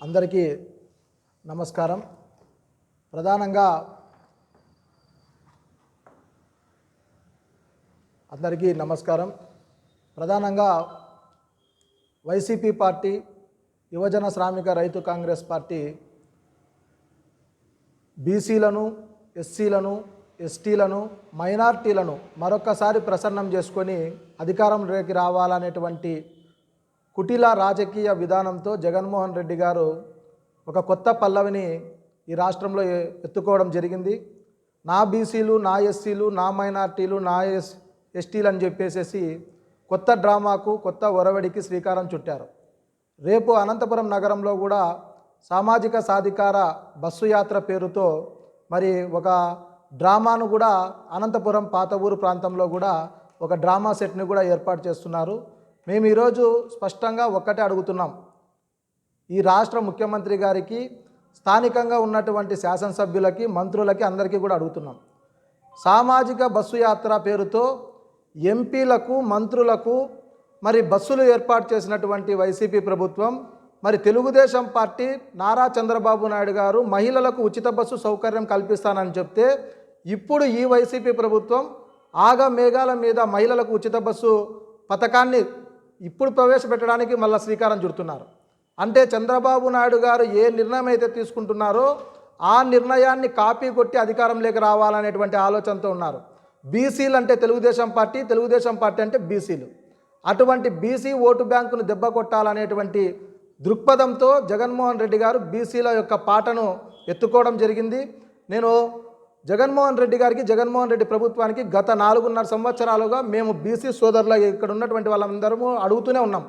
అందరికీ నమస్కారం. ప్రధానంగా అందరికీ నమస్కారం. ప్రధానంగా వైసీపీ పార్టీ యువజన శ్రామిక రైతు కాంగ్రెస్ పార్టీ బీసీలను ఎస్సీలను ఎస్టీలను మైనార్టీలను మరొకసారి ప్రసన్నం చేసుకొని అధికారంలోకి రావాలనేటువంటి కుటిల రాజకీయ విధానంతో జగన్మోహన్ రెడ్డి గారు ఒక కొత్త పల్లవిని ఈ రాష్ట్రంలో ఎ- ఎత్తుకోవడం జరిగింది. నా బీసీలు నా ఎస్సీలు నా మైనార్టీలు నా ఎస్ ఎస్టీలు అని చెప్పేసేసి కొత్త డ్రామాకు కొత్త ఒరవడికి శ్రీకారం చుట్టారు. రేపు అనంతపురం నగరంలో కూడా సామాజిక సాధికార బస్సు యాత్ర పేరుతో మరి ఒక డ్రామాను కూడా అనంతపురం పాత ఊరు ప్రాంతంలో కూడా ఒక డ్రామా సెట్ని కూడా ఏర్పాటు చేస్తున్నారు. మేము ఈరోజు స్పష్టంగా ఒక్కటే అడుగుతున్నాం. ఈ రాష్ట్ర ముఖ్యమంత్రి గారికి స్థానికంగా ఉన్నటువంటి శాసనసభ్యులకి మంత్రులకి అందరికీ కూడా అడుగుతున్నాం. సామాజిక బస్సు యాత్ర పేరుతో ఎంపీలకు మంత్రులకు మరి బస్సులు ఏర్పాటు చేసినటువంటి వైసీపీ ప్రభుత్వం మరి తెలుగుదేశం పార్టీ నారా చంద్రబాబు నాయుడు గారు మహిళలకు ఉచిత బస్సు సౌకర్యం కల్పిస్తానని చెప్తే ఇప్పుడు ఈ వైసీపీ ప్రభుత్వం ఆగ మేఘాల మీద మహిళలకు ఉచిత బస్సు పథకాన్ని ఇప్పుడు ప్రవేశపెట్టడానికి మళ్ళీ శ్రీకారం చుడుతున్నారు. అంటే చంద్రబాబు నాయుడు గారు ఏ నిర్ణయం అయితే తీసుకుంటున్నారో ఆ నిర్ణయాన్ని కాపీ కొట్టి అధికారంలోకి రావాలనేటువంటి ఆలోచనతో ఉన్నారు. బీసీలు అంటే తెలుగుదేశం పార్టీ తెలుగుదేశం పార్టీ అంటే బీసీలు. అటువంటి బీసీ ఓటు బ్యాంకును దెబ్బ కొట్టాలనేటువంటి దృక్పథంతో జగన్మోహన్ రెడ్డి గారు బీసీల యొక్క పాటను ఎత్తుకోవడం జరిగింది. నేను జగన్మోహన్ రెడ్డి గారికి జగన్మోహన్ రెడ్డి ప్రభుత్వానికి గత నాలుగున్నర సంవత్సరాలుగా మేము బీసీ సోదరుల ఇక్కడ ఉన్నటువంటి వాళ్ళందరము అడుగుతూనే ఉన్నాం.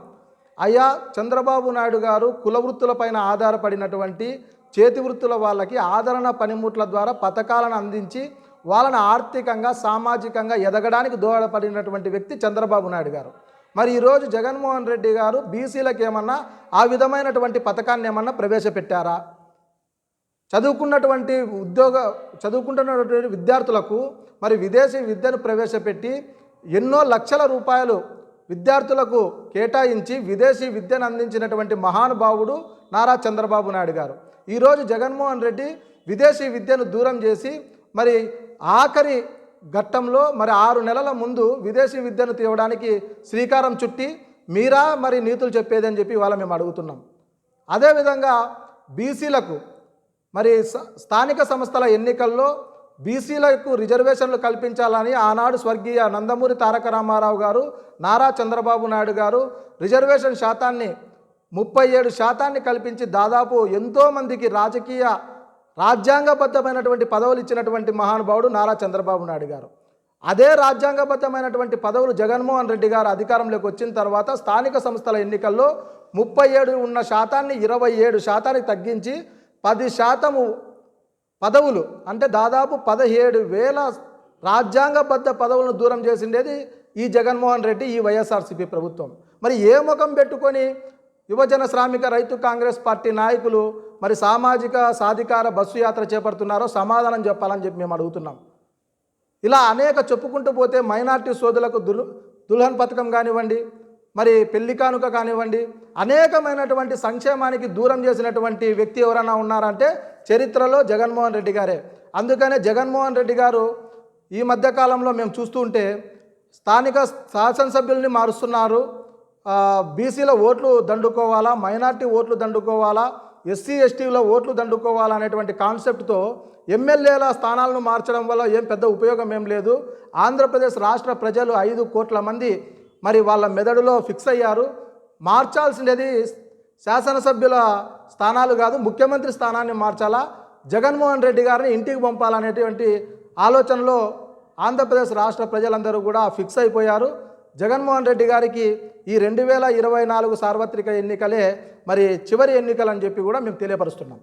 అయ్యా చంద్రబాబు నాయుడు గారు కుల వృత్తులపైన ఆధారపడినటువంటి చేతి వృత్తుల వాళ్ళకి ఆదరణ పనిముట్ల ద్వారా పథకాలను అందించి వాళ్ళని ఆర్థికంగా సామాజికంగా ఎదగడానికి దోహదపడినటువంటి వ్యక్తి చంద్రబాబు నాయుడు గారు. మరి ఈరోజు జగన్మోహన్ రెడ్డి గారు బీసీలకు ఏమన్నా ఆ విధమైనటువంటి పథకాన్ని ఏమన్నా ప్రవేశపెట్టారా? చదువుకున్నటువంటి ఉద్యోగ చదువుకుంటున్నటువంటి విద్యార్థులకు మరి విదేశీ విద్యను ప్రవేశపెట్టి ఎన్నో లక్షల రూపాయలు విద్యార్థులకు కేటాయించి విదేశీ విద్యను అందించినటువంటి మహానుభావుడు నారా చంద్రబాబు నాయుడు గారు. ఈరోజు జగన్మోహన్ రెడ్డి విదేశీ విద్యను దూరం చేసి మరి ఆఖరి ఘట్టంలో మరి ఆరు నెలల ముందు విదేశీ విద్యను తీయడానికి శ్రీకారం చుట్టి మీరా మరి నీతులు చెప్పేదని చెప్పి ఇవాళ మేము అడుగుతున్నాం. అదేవిధంగా బీసీలకు మరి స్థానిక సంస్థల ఎన్నికల్లో బీసీలకు రిజర్వేషన్లు కల్పించాలని ఆనాడు స్వర్గీయ నందమూరి తారక రామారావు గారు నారా చంద్రబాబు నాయుడు గారు రిజర్వేషన్ శాతాన్ని ముప్పై ఏడు శాతాన్ని కల్పించి దాదాపు ఎంతోమందికి రాజకీయ రాజ్యాంగబద్ధమైనటువంటి పదవులు ఇచ్చినటువంటి మహానుభావుడు నారా చంద్రబాబు నాయుడు గారు. అదే రాజ్యాంగబద్ధమైనటువంటి పదవులు జగన్మోహన్ రెడ్డి గారు అధికారంలోకి వచ్చిన తర్వాత స్థానిక సంస్థల ఎన్నికల్లో ముప్పై ఏడు ఉన్న శాతాన్ని ఇరవై ఏడు శాతానికి తగ్గించి పది శాతము పదవులు అంటే దాదాపు పదిహేడు వేల రాజ్యాంగబద్ధ పదవులను దూరం చేసిండేది ఈ జగన్మోహన్ రెడ్డి ఈ వైఎస్ఆర్సీపీ ప్రభుత్వం. మరి ఏ ముఖం పెట్టుకొని యువజన శ్రామిక రైతు కాంగ్రెస్ పార్టీ నాయకులు మరి సామాజిక సాధికార బస్సు యాత్ర చేపడుతున్నారో సమాధానం చెప్పాలని చెప్పి మేము అడుగుతున్నాం. ఇలా అనేక చెప్పుకుంటూ పోతే మైనార్టీ సోదరులకు దుల్ దుల్హన్ పథకం కానివ్వండి మరి పెళ్ళి కానుక కానివ్వండి అనేకమైనటువంటి సంక్షేమానికి దూరం చేసినటువంటి వ్యక్తి ఎవరైనా ఉన్నారంటే చరిత్రలో జగన్మోహన్ రెడ్డి గారే. అందుకనే జగన్మోహన్ రెడ్డి గారు ఈ మధ్యకాలంలో మేము చూస్తూ ఉంటే స్థానిక శాసనసభ్యుల్ని మారుస్తున్నారు. బీసీల ఓట్లు దండుకోవాలా మైనార్టీ ఓట్లు దండుకోవాలా ఎస్సీ ఎస్టీలో ఓట్లు దండుకోవాలా అనేటువంటి కాన్సెప్ట్తో ఎమ్మెల్యేల స్థానాలను మార్చడం వల్ల ఏం పెద్ద ఉపయోగం ఏం లేదు. ఆంధ్రప్రదేశ్ రాష్ట్ర ప్రజలు ఐదు కోట్ల మంది మరి వాళ్ళ మెదడులో ఫిక్స్ అయ్యారు. మార్చాల్సినది శాసనసభ్యుల స్థానాలు కాదు ముఖ్యమంత్రి స్థానాన్ని మార్చాలా? జగన్మోహన్ రెడ్డి గారిని ఇంటికి పంపాలనేటువంటి ఆలోచనలో ఆంధ్రప్రదేశ్ రాష్ట్ర ప్రజలందరూ కూడా ఫిక్స్ అయిపోయారు. జగన్మోహన్ రెడ్డి గారికి ఈ రెండు వేల ఇరవై నాలుగు సార్వత్రిక ఎన్నికలే మరి చివరి ఎన్నికలని చెప్పి కూడా మేము తెలియపరుస్తున్నాం.